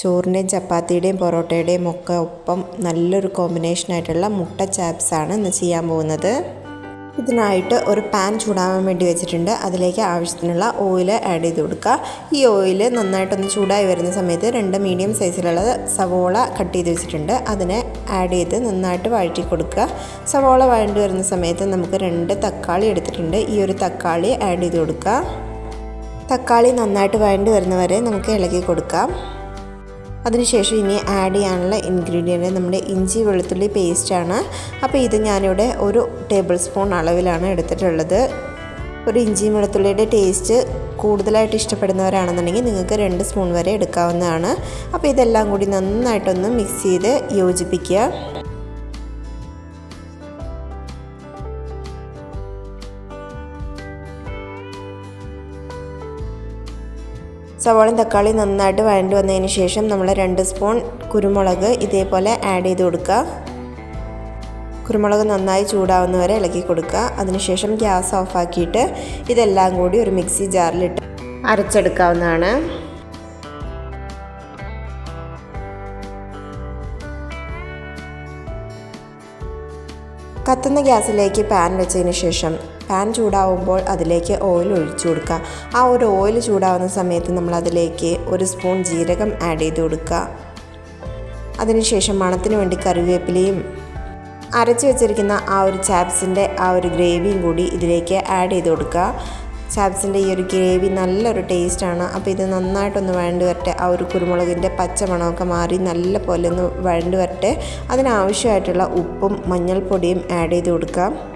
ചോറിന്റെയും ചപ്പാത്തിയുടെയും പൊറോട്ടയുടെയും ഒക്കെ ഒപ്പം നല്ലൊരു കോമ്പിനേഷനായിട്ടുള്ള മുട്ട ചാപ്സാണ് ഇന്ന് ചെയ്യാൻ പോകുന്നത്. ഇതിനായിട്ട് ഒരു പാൻ ചൂടാവാൻ വേണ്ടി വെച്ചിട്ടുണ്ട്. അതിലേക്ക് ആവശ്യത്തിനുള്ള ഓയിൽ ആഡ് ചെയ്ത് കൊടുക്കുക. ഈ ഓയിൽ നന്നായിട്ടൊന്ന് ചൂടായി വരുന്ന സമയത്ത് രണ്ട് മീഡിയം സൈസിലുള്ള സവോള കട്ട് ചെയ്ത് വെച്ചിട്ടുണ്ട്. അതിനെ ആഡ് ചെയ്ത് നന്നായിട്ട് വഴറ്റി കൊടുക്കുക. സവോള വഴണ്ടി വരുന്ന സമയത്ത് നമുക്ക് രണ്ട് തക്കാളി എടുത്തിട്ടുണ്ട്. ഈ ഒരു തക്കാളി ആഡ് ചെയ്ത് കൊടുക്കുക. തക്കാളി നന്നായിട്ട് വഴണ്ടി വരുന്നവരെ നമുക്ക് ഇളക്കി കൊടുക്കാം. അതിനുശേഷം ഇനി ആഡ് ചെയ്യാനുള്ള ഇൻഗ്രീഡിയന്റ് നമ്മുടെ ഇഞ്ചി വെളുത്തുള്ളി പേസ്റ്റാണ് അപ്പോൾ ഇത് ഞാനിവിടെ ഒരു ടേബിൾ സ്പൂൺ അളവിലാണ് എടുത്തിട്ടുള്ളത്. ഒരു ഇഞ്ചി വെളുത്തുള്ളിയുടെ ടേസ്റ്റ് കൂടുതലായിട്ട് ഇഷ്ടപ്പെടുന്നവരാണെന്നുണ്ടെങ്കിൽ നിങ്ങൾക്ക് രണ്ട് സ്പൂൺ വരെ എടുക്കാവുന്നതാണ്. അപ്പോൾ ഇതെല്ലാം കൂടി നന്നായിട്ടൊന്ന് മിക്സ് ചെയ്ത് യോജിപ്പിക്കുക. സവാളയും തക്കാളിയും നന്നായിട്ട് വഴണ്ടി വന്നതിന് ശേഷം നമ്മൾ രണ്ട് സ്പൂൺ കുരുമുളക് ഇതേപോലെ ആഡ് ചെയ്ത് കൊടുക്കുക. കുരുമുളക് നന്നായി ചൂടാവുന്നവരെ ഇളക്കി കൊടുക്കുക. അതിനുശേഷം ഗ്യാസ് ഓഫാക്കിയിട്ട് ഇതെല്ലാം കൂടി ഒരു മിക്സി ജാറിലിട്ട് അരച്ചെടുക്കാവുന്നതാണ്. കത്തുന്ന ഗ്യാസിലേക്ക് പാൻ വെച്ചതിന് ശേഷം പാൻ ചൂടാവുമ്പോൾ അതിലേക്ക് ഓയിൽ ഒഴിച്ചു കൊടുക്കുക. ആ ഒരു ഓയിൽ ചൂടാവുന്ന സമയത്ത് നമ്മൾ അതിലേക്ക് ഒരു സ്പൂൺ ജീരകം ആഡ് ചെയ്ത് കൊടുക്കുക. അതിനുശേഷം മണത്തിന് വേണ്ടി കറിവേപ്പിലയും അരച്ച് വെച്ചിരിക്കുന്ന ആ ഒരു ചാപ്സിന്റെ ആ ഒരു ഗ്രേവിയും കൂടി ഇതിലേക്ക് ആഡ് ചെയ്ത് കൊടുക്കുക. ചാപ്സിന്റെ ഈ ഒരു ഗ്രേവി നല്ലൊരു ടേസ്റ്റാണ്. അപ്പോൾ ഇത് നന്നായിട്ടൊന്ന് വഴണ്ട് വരട്ടെ. ആ ഒരു കുരുമുളകിന്റെ പച്ചമണമൊക്കെ മാറി നല്ല പോലെ ഒന്ന് വഴണ്ട് വരട്ടെ. അതിനാവശ്യമായിട്ടുള്ള ഉപ്പും മഞ്ഞൾപ്പൊടിയും ആഡ് ചെയ്ത് കൊടുക്കാം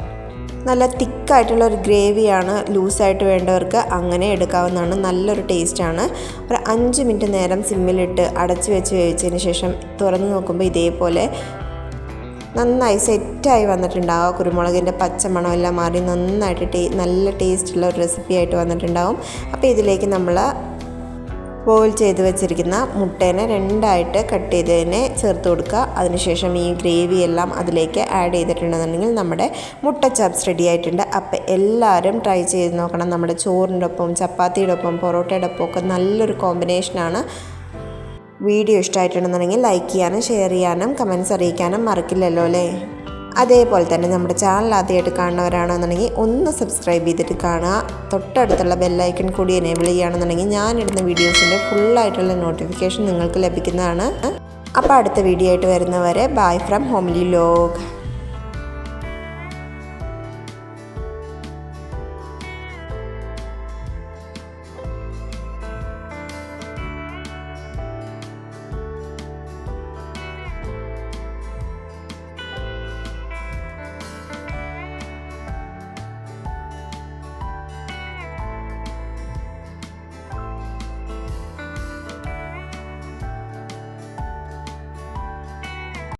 നല്ല തിക്കായിട്ടുള്ള ഒരു ഗ്രേവിയാണ് ലൂസായിട്ട് വേണ്ടവർക്ക് അങ്ങനെ എടുക്കാവുന്നതാണ്. നല്ലൊരു ടേസ്റ്റാണ്. ഒരു അഞ്ച് മിനിറ്റ് നേരം സിമ്മിലിട്ട് അടച്ച് വെച്ച് വേവിച്ചതിന് ശേഷം തുറന്ന് നോക്കുമ്പോൾ ഇതേപോലെ നന്നായി സെറ്റായി വന്നിട്ടുണ്ടാവും. കുരുമുളകിന്റെ പച്ചമണമെല്ലാം മാറി നന്നായിട്ട് ടേ നല്ല ടേസ്റ്റുള്ള ഒരു റെസിപ്പി ആയിട്ട് വന്നിട്ടുണ്ടാവും. അപ്പോൾ ഇതിലേക്ക് നമ്മൾ ബോയിൽ ചെയ്ത് വെച്ചിരിക്കുന്ന മുട്ടേനെ രണ്ടായിട്ട് കട്ട് ചെയ്തതിനെ ചേർത്ത് കൊടുക്കുക. അതിനുശേഷം ഈ ഗ്രേവി എല്ലാം അതിലേക്ക് ആഡ് ചെയ്തിട്ടുണ്ടെന്നുണ്ടെങ്കിൽ നമ്മുടെ മുട്ട ചപ്സ് റെഡി ആയിട്ടുണ്ട്. അപ്പോൾ എല്ലാവരും ട്രൈ ചെയ്ത് നോക്കണം. നമ്മുടെ ചോറിന്റെ ഒപ്പം ചപ്പാത്തിയുടെ ഒപ്പം പൊറോട്ടയുടെ ഒപ്പം ഒക്കെ നല്ലൊരു കോമ്പിനേഷനാണ് വീഡിയോ ഇഷ്ടമായിട്ടുണ്ടെന്നുണ്ടെങ്കിൽ ലൈക്ക് ചെയ്യാനും ഷെയർ ചെയ്യാനും കമൻസ് അറിയിക്കാനും മറക്കില്ലല്ലോ അല്ലേ? അതേപോലെ തന്നെ നമ്മുടെ ചാനൽ ആദ്യമായിട്ട് കാണുന്നവരാണെന്നുണ്ടെങ്കിൽ ഒന്ന് സബ്സ്ക്രൈബ് ചെയ്തിട്ട് കാണുക. തൊട്ടടുത്തുള്ള ബെല്ലൈക്കൺ കൂടി എനേബിൾ ചെയ്യുകയാണെന്നുണ്ടെങ്കിൽ ഞാനിടുന്ന വീഡിയോസിന്റെ ഫുള്ളായിട്ടുള്ള നോട്ടിഫിക്കേഷൻ നിങ്ങൾക്ക് ലഭിക്കുന്നതാണ്. അപ്പോൾ അടുത്ത വീഡിയോ ആയിട്ട് വരുന്നവരെ ബൈ ഫ്രം ഹോംലി ലോഗ്